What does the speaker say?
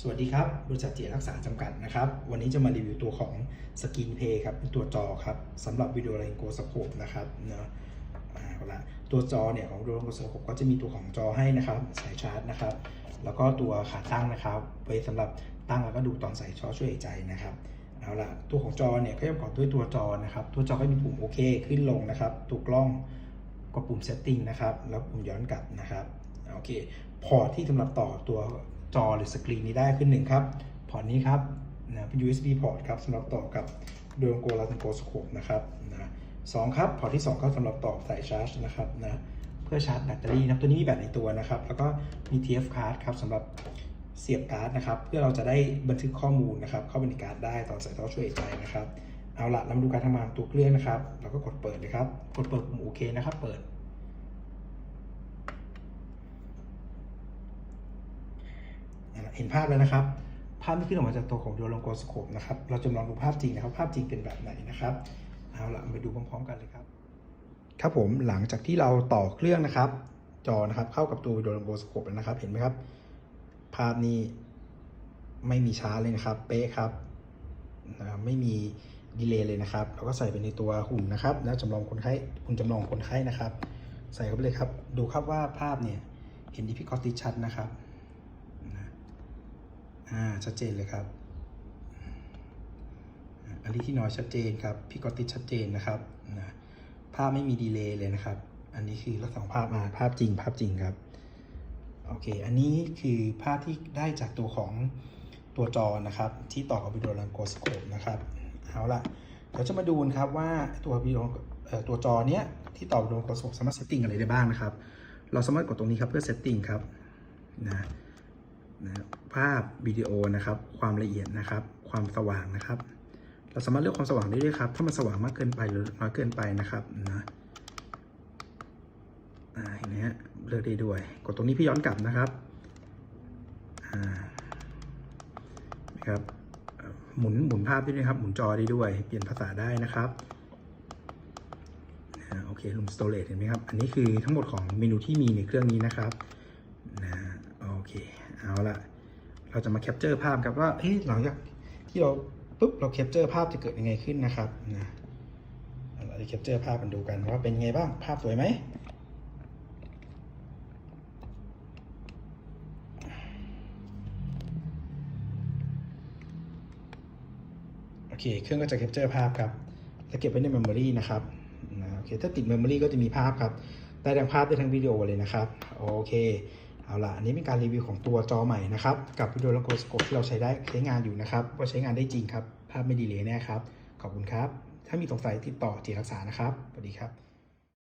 สวัสดีครับบริษัทเจียรักษาจำกัดนะครับ วันนี้จะมารีวิวตัวของ Screen Pay ครับเป็นตัวจอครับสำหรับวิดีโอไลน์โกสโคปนะครับเนาะเอาละตัวจอเนี่ยของวิดีโอไลโกสโคปก็จะมีตัวของจอให้นะครับสายชาร์จนะครับ แล้วก็ตัวขาตั้งนะครับไว้สำหรับตั้งแล้วก็ดูตอนใส่ช้อช่วยใจนะครับเอาละตัวของจอเนี่ยก็จะประกอบด้วยตัวจอนะครับ ตัวจอก็มีปุ่มโอเคขึ้นลงนะครับ ตัวกล้องก็ปุ่ม setting นะครับแล้วปุ่มย้อนกลับนะครับโอเคพอร์ตที่สำหรับต่อตัว จอหรือสกรีนนี้ได้ขึ้นหนึ่งครับ พอร์ตนี้ครับนะเป็น USB พอร์ตครับสำหรับต่อกับดวงโกลาตันโกสโคปนะครับนะสองครับพอร์ตที่2ก็สำหรับต่อสายชาร์จนะครับนะเพื่อชาร์จแบตเตอรี่นะครับตัวนี้มีแบตในตัวนะครับ แล้วก็มี TF card ครับสำหรับเสียบการ์ดนะครับ เพื่อเราจะได้บันทึกข้อมูลนะครับ เข้าไปในการ์ดได้ตอนใส่ท่อช่วยหายใจนะครับเอาละเรามาดูการทำงานตัวเครื่องนะครับ เราก็กดเปิดเลยครับ กดเปิดปุ่มโอเคนะครับ เปิด เห็นภาพแล้วนะครับ ภาพที่ขึ้นออกมาจากตัวของ Dual Longo Scope นะครับ เราจะลองดูภาพจริงนะครับ ภาพจริงเป็นแบบไหนนะครับ เอาละมาดูพร้อมๆกันเลยครับ ครับผม หลังจากที่เราต่อเครื่องนะครับ จอนะครับเข้ากับตัว Dual Longo Scope แล้วนะครับ เห็นไหมครับ ภาพนี้ไม่มีช้าเลยนะครับ เป๊ะครับนะไม่มีดีเลย์เลยนะครับ เราก็ใส่ไปในตัวหุ่นนะครับ แล้วจำลองคนไข้หุ่นจำลองคนไข้นะครับ ใส่เข้าไปเลยครับ ดูครับว่าภาพเนี่ย เห็นดีพิคอติชัดนะครับ อ่าชัดเจนเลยครับอันนี้ที่น้อยชัดเจนครับพี่กอติชัดเจนนะครับนะภาพไม่มีดีเลย์เลยนะครับ อันนี้คือลักษณะของภาพมาภาพจริงภาพจริงครับโอเค อันนี้คือภาพที่ได้จากตัวของตัวจอนะครับ ที่ต่อกับวิดีโอลังโกสโคปนะครับเอาละเดี๋ยวจะมาดูกันครับว่าตัววิดีโอตัวจอเนี้ยที่ต่อวิดีโอลังโกสโคปสามารถเซตติ้งอะไรได้บ้างนะครับ เราสามารถกดตรงนี้ครับเพื่อเซตติ้งครับนะนะ ภาพวิดีโอนะครับ ความละเอียดนะครับ ความสว่างนะครับ เราสามารถเลือกความสว่างได้ด้วยครับ ถ้ามันสว่างมากเกินไปหรือน้อยเกินไปนะครับนะอ่าเห็นไหมฮะเลือกได้ด้วย กดตรงนี้พื่ย้อนกลับนะครับนะครับ หมุนหมุนภาพได้ด้วยครับ หมุนจอได้ด้วย เปลี่ยนภาษาได้นะครับโอเคลุมสโตรเลตเห็นไหมครับ อันนี้คือทั้งหมดของเมนูที่มีในเครื่องนี้นะครับนะโอเค เอาละ เราจะมาแคปเจอร์ภาพครับว่าเฮ้ยหลังจากที่เราปุ๊บเราแคปเจอร์ภาพจะเกิดยังไงขึ้นนะครับนะเราจะแคปเจอร์ภาพกันดูกันว่าเป็นยังไงบ้างภาพสวยไหมโอเคเครื่องก็จะแคปเจอร์ภาพครับแล้วเก็บไว้ในเมมโมรีนะครับนะโอเคถ้าติดเมมโมรีก็จะมีภาพครับได้ทั้งภาพได้ทั้งวิดีโอเลยนะครับโอเค เอาละอันนี้เป็นการรีวิวของตัวจอใหม่นะครับ กับวิดีโอลังโกสโคปที่เราใช้ได้ใช้งานอยู่นะครับ ว่าใช้งานได้จริงครับ ภาพไม่ดีเลยแน่ครับ ขอบคุณครับ ถ้ามีสงสัยติดต่อจีรักษานะครับสวัสดีครับ